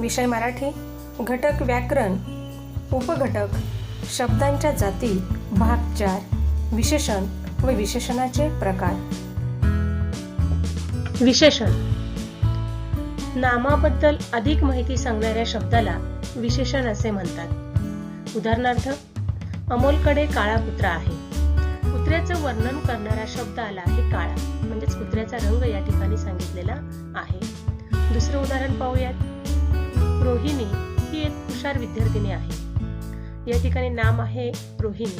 विषय मराठी घटक व्याकरण उपघटक शब्दांच्या जाती भाग चार विशेषण व विशेषणाचे प्रकार. विशेषण. नामाबद्दल अधिक माहिती सांगणाऱ्या शब्दाला विशेषण असे म्हणतात. उदाहरणार्थ अमोलकडे काळा कुत्रा आहे. कुत्र्याचं वर्णन करणारा शब्द आला आहे काळा म्हणजेच कुत्र्याचा रंग या ठिकाणी सांगितलेला आहे. दुसरं उदाहरण पाहूयात. रोहिणी ही एक हुशार विद्यार्थिनी आहे. या ठिकाणी नाम आहे रोहिणी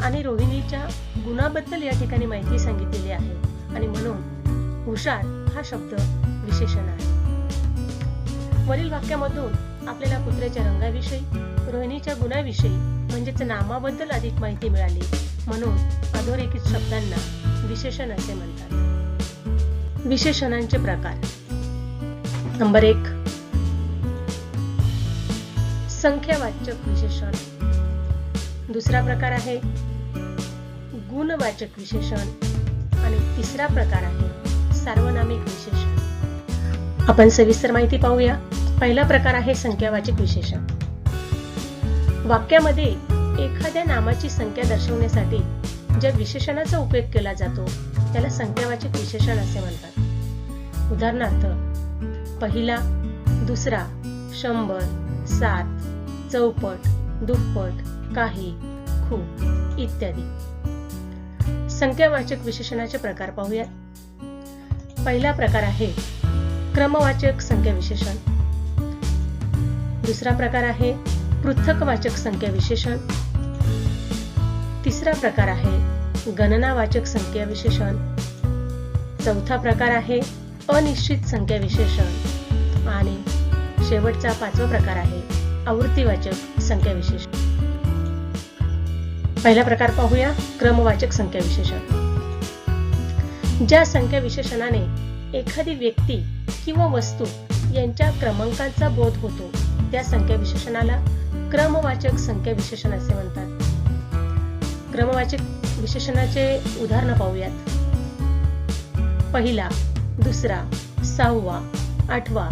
आणि रोहिणीच्या गुणाबद्दल या ठिकाणी माहिती सांगितलेली आहे आणि म्हणून हुशार हा शब्द विशेषण आहे. वरील वाक्यामधून आपल्याला कुत्र्याच्या रंगाविषयी रोहिणीच्या गुणाविषयी म्हणजेच नामाबद्दल अधिक माहिती मिळाली. म्हणून अधोरेखित शब्दांना विशेषण असे म्हणतात. विशेषणांचे प्रकार. नंबर एक संख्यावाचक विशेषण. दुसरा प्रकार आहे गुणवाचक विशेषण. आणि तिसरा प्रकार आहे सार्वनामिक विशेषण. आपण सविस्तर माहिती पाहूया. पहिला प्रकार आहे संख्यावाचक विशेषण. वाक्यामध्ये एखाद्या नामाची संख्या दर्शवण्यासाठी ज्या विशेषणाचा उपयोग केला जातो त्याला संख्यावाचक विशेषण असे म्हणतात. उदाहरणार्थ पहिला दुसरा शंभर सात चौपट दुप्पट काही खूप इत्यादी. संख्यावाचक विशेषणाचे प्रकार पाहूयात पहिला प्रकार आहे क्रमवाचक संख्या विशेषण दुसरा प्रकार आहे पृथकवाचक संख्या विशेषण तिसरा प्रकार आहे गणनावाचक संख्या विशेषण चौथा प्रकार आहे अनिश्चित संख्या विशेषण आणि शेवटचा पाचवा प्रकार आहे आवृत्तीवाचक संख्या विशेषण पहिला प्रकार पाहूया क्रमवाचक संख्या विशेषण ज्या संख्या विशेषणाने एखादी व्यक्ती किंवा वस्तू यांच्या क्रमांकाचा बोध होतो त्या संख्या विशेषणाला क्रमवाचक संख्या विशेषण असे म्हणतात. क्रमवाचक विशेषणाचे उदाहरण पाहूयात. पहिला दुसरा सहावा आठवा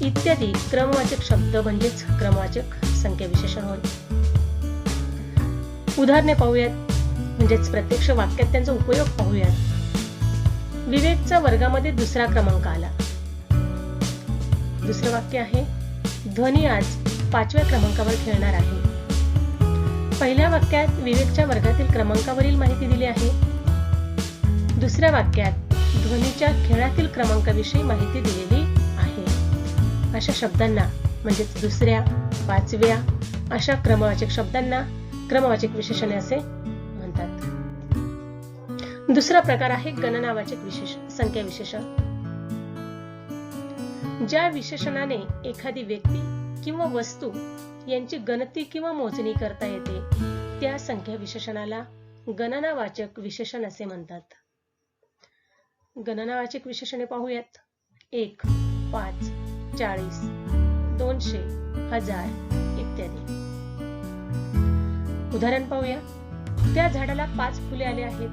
इत्यादी क्रमवाचक शब्द म्हणजेच क्रमवाचक संख्या विशेषण होय. उदाहरणे पाहूयात. म्हणजेच प्रत्यक्ष वाक्यात त्यांचा उपयोग पाहूयात. विवेकचा वर्गामध्ये दुसरा क्रमांक आला. दुसरं वाक्य आहे ध्वनी आज पाचव्या क्रमांकावर खेळणार आहे. पहिल्या वाक्यात विवेकच्या वर्गातील क्रमांकावरील माहिती दिली आहे. दुसऱ्या वाक्यात ध्वनीच्या खेळातील क्रमांकाविषयी माहिती दिलेली अशा शब्दांना म्हणजेच दुसऱ्या पाचव्या अशा क्रमवाचक शब्दांना क्रमवाचक विशेषणे असे म्हणतात. दुसरा प्रकार आहे गणनावाचक विशेष संख्या विशेषण. ज्या विशेषणाने एखादी व्यक्ती किंवा वस्तू यांची गणती किंवा मोजणी करता येते त्या संख्या विशेषणाला गणनावाचक विशेषण असे म्हणतात. गणनावाचक विशेषणे पाहूयात. एक पाच. चाळीस दोनशे हजार इत्यादी. उदाहरण पाहूया. त्या झाडाला पाच फुले आले आहेत.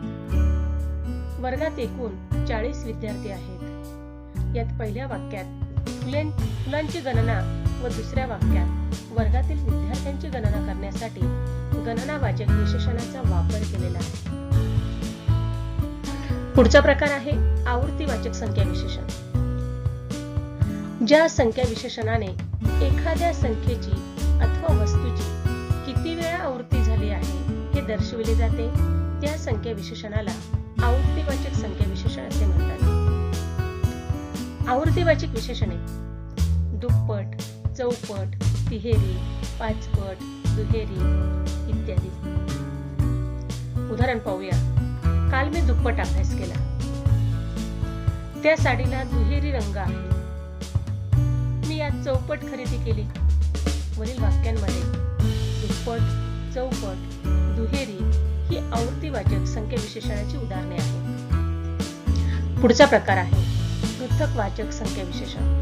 वर्गात एकूण चाळीस विद्यार्थी आहेत. यात पहिल्या वाक्यात फुले फुलांची गणना व दुसऱ्या वाक्यात वर्गातील विद्यार्थ्यांची गणना करण्यासाठी गणनावाचक विशेषणाचा वापर केलेला आहे. पुढचा प्रकार आहे आवर्तीवाचक संख्या विशेषण. ज्या संख्या विशेषणाने एखाद्या संख्येची अथवा वस्तूची किती वेळा आवृत्ती झाली आहे हे दर्शविले जाते त्या संख्या विशेषणाला आवृत्तीवाचक संख्या विशेषण असे म्हणतात. आवृत्तीवाचक विशेषणे दुप्पट चौपट तिहेरी पाचपट दुहेरी इत्यादी. उदाहरण पाहूया. काल मी दुप्पट अभ्यास केला. त्या साडीला दुहेरी रंग आहे रुपयात चौपट खरेदी केली. वरील वाक्यांमध्ये दुप्पट चौपट दुहेरी ही आवृत्तीवाचक संख्या विशेषणाची उदाहरणे आहेत. पुढचा प्रकार आहे पृथकवाचक संख्या विशेषण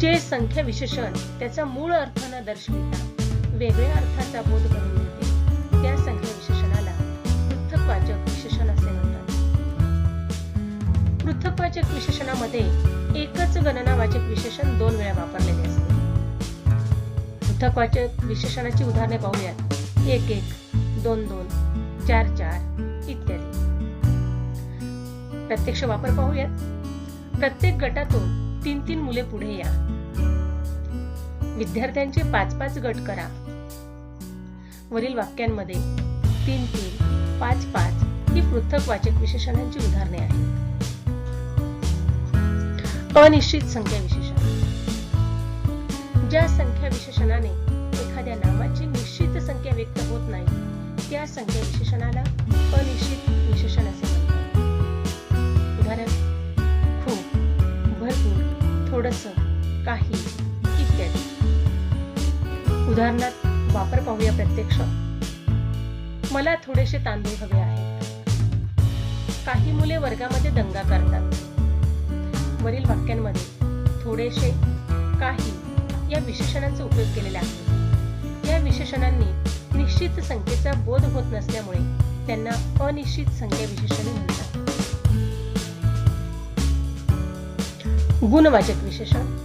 जे संख्या विशेषण त्याचा मूळ अर्थ न दर्शविता वेगळ्या अर्थाचा बोध करून देते त्या संख्या विशेषणाला पृथकवाचक विशेषण असे म्हणतात. पृथकवाचक विशेषणामध्ये एकच गणनावाचक विशेषण दोन वेळा वापरलेले असते. पृथकवाचक विशेषणाची उदाहरणे पाहूयात. एक एक दोन दोन चार चार इत्यादी. प्रत्यक्ष वापर पाहूयात. प्रत्येक गटातून तीन तीन मुले पुढे या. विद्यार्थ्यांचे पाच पाच गट करा. वरील वाक्यांमध्ये तीन तीन पाच पाच ही पृथक वाचक विशेषणांची उदाहरणे आहेत. अनिश्चित संख्या विशेषण. ज्या संख्या विशेषणाने एखाद्या नामाची निश्चित संख्या व्यक्त होत नाही त्या संख्या विशेषणाला अनिश्चित विशेषण असे म्हणतात. उदाहरण खूप भरपूर थोडस काही इत्यादी उदाहरणात वापर पाहूया प्रत्यक्ष. मला थोडेसे तांदूळ हवे आहेत. काही मुले वर्गामध्ये दंगा करतात. वरील वाक्यांमध्ये थोडेसे काही या विशेषणांचा उपयोग केलेला आहे. या विशेषणांनी निश्चित संख्येचा बोध होत नसल्यामुळे त्यांना अनिश्चित संख्या विशेषणे म्हणतात. गुणवाचक विशेषण.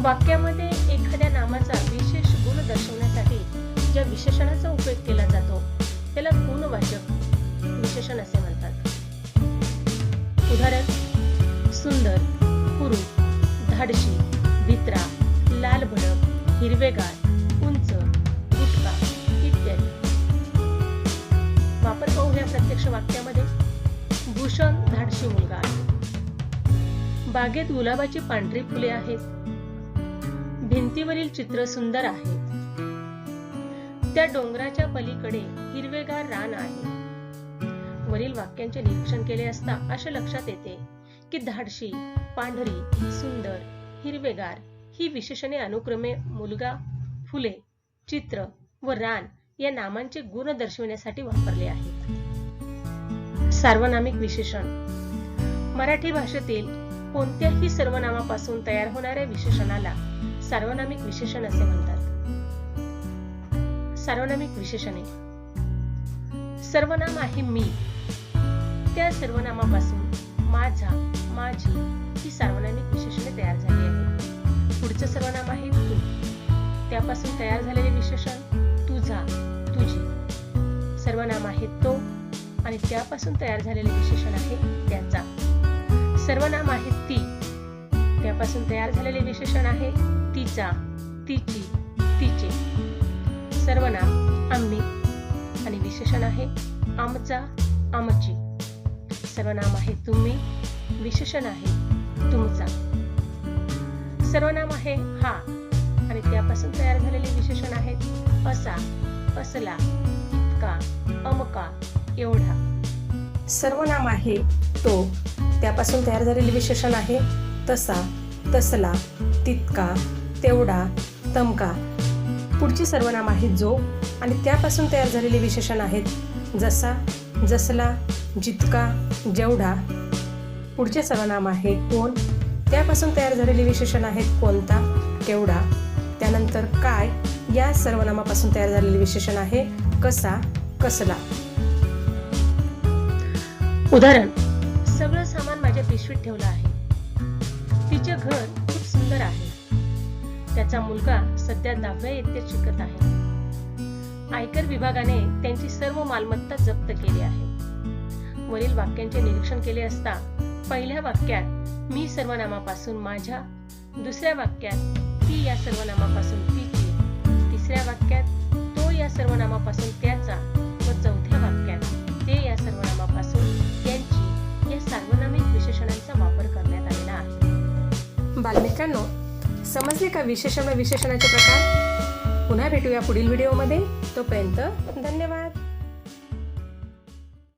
वाक्यामध्ये एखाद्या नामाचा विशेष गुण दर्शवण्यासाठी ज्या विशेषणाचा उपयोग केला जातो त्याला गुणवाचक विशेषण असे म्हणतात. उदाहरण सुंदर कुरूप धाडशी भित्रा लाल भडक हिरवेगार उंच गुटका इत्यादी. वापर पाहू या प्रत्यक्ष वाक्यामध्ये. भूषण धाडशी मुलगा. आहे बागेत गुलाबाची पांढरी फुले आहेत. भिंतीवरील चित्र सुंदर आहे. त्या डोंगराच्या पलीकडे हिरवेगार रान आहे. वरील वाक्यांचे निरीक्षण केले असता असे लक्षात येते. की धाडशी पांढरी सुंदर हिरवेगार ही विशेषणे अनुक्रमे मुलगा फुले चित्र व रान या नामांचे गुण दर्शविण्यासाठी वापरले आहेत. सार्वनामिक विशेषण. मराठी भाषेतील कोणत्याही सर्वनामापासून तयार होणाऱ्या विशेषणाला सार्वनामिक विशेषण असे म्हणतात. सार्वनामिक विशेषणे. सर्वनाम आहे मी. त्या सर्वनामापासून माझा माझी ही सार्वनामिक विशेषणे तयार झाली आहेत. पुढचं सर्वनाम आहे तू. त्यापासून तयार झालेले विशेषण तुझा तुझी. सर्वनाम आहे तो आणि त्यापासून तयार झालेले विशेषण आहे त्याचा. सर्वनाम आहे ती. त्यापासून तयार झालेले विशेषण आहे तिचा तिची तिचे. सर्वनाम आम्ही आणि विशेषण आहे आमचा आमची. सर्वनाम आहे. तुम्ही विशेषण आहे. तुमचा. सर्वनाम आहे हा. आणि त्यापासून तयार झालेले विशेषण आहेत असा असला इतका अमका एवढा. सर्वनाम आहे तो. त्यापासून तयार झालेले विशेषण आहे तसा तसला तितका तेवढा तमका. पुढचे सर्वनाम आहे जो. आणि त्यापासून तयार झालेले विशेषण आहेत जसा जसला जितका जेवढा पुढचे सर्वनाम आहे कोण? त्यापासून तयार झालेले विशेषण आहेत कोणता केवढा त्यानंतर काय या सर्वनामापासून तयार झालेले विशेषण आहे कसा कसला. उदाहरण. सगळं सामान माझ्या पिशवीत ठेवलं आहे. तिचे घर खूप सुंदर आहे. त्याचा मुलगा सध्या दहाव्या इयत्तेत शिकत आहे. आयकर विभागाने त्यांची सर्व मालमत्ता जप्त केली आहे. वरील वाक्यांचे निरीक्षण केले असता पहिल्या वाक्यात मी सर्वनामापासून माझ्या दुसऱ्या वाक्यात ती या सर्वनामापासून तिची तिसऱ्या वाक्यात तो या सर्वनामापासून त्याचा व चौथ्या वाक्यात ते या सर्वनामापासून त्यांची या सार्वनामिक विशेषणांचा वापर करण्यात आलेला आहे. बालमित्रांनो समजले का विशेषण व विशेषणाचे प्रकार? पुन्हा भेटूया पुढील व्हिडिओमध्ये. तोपर्यंत धन्यवाद.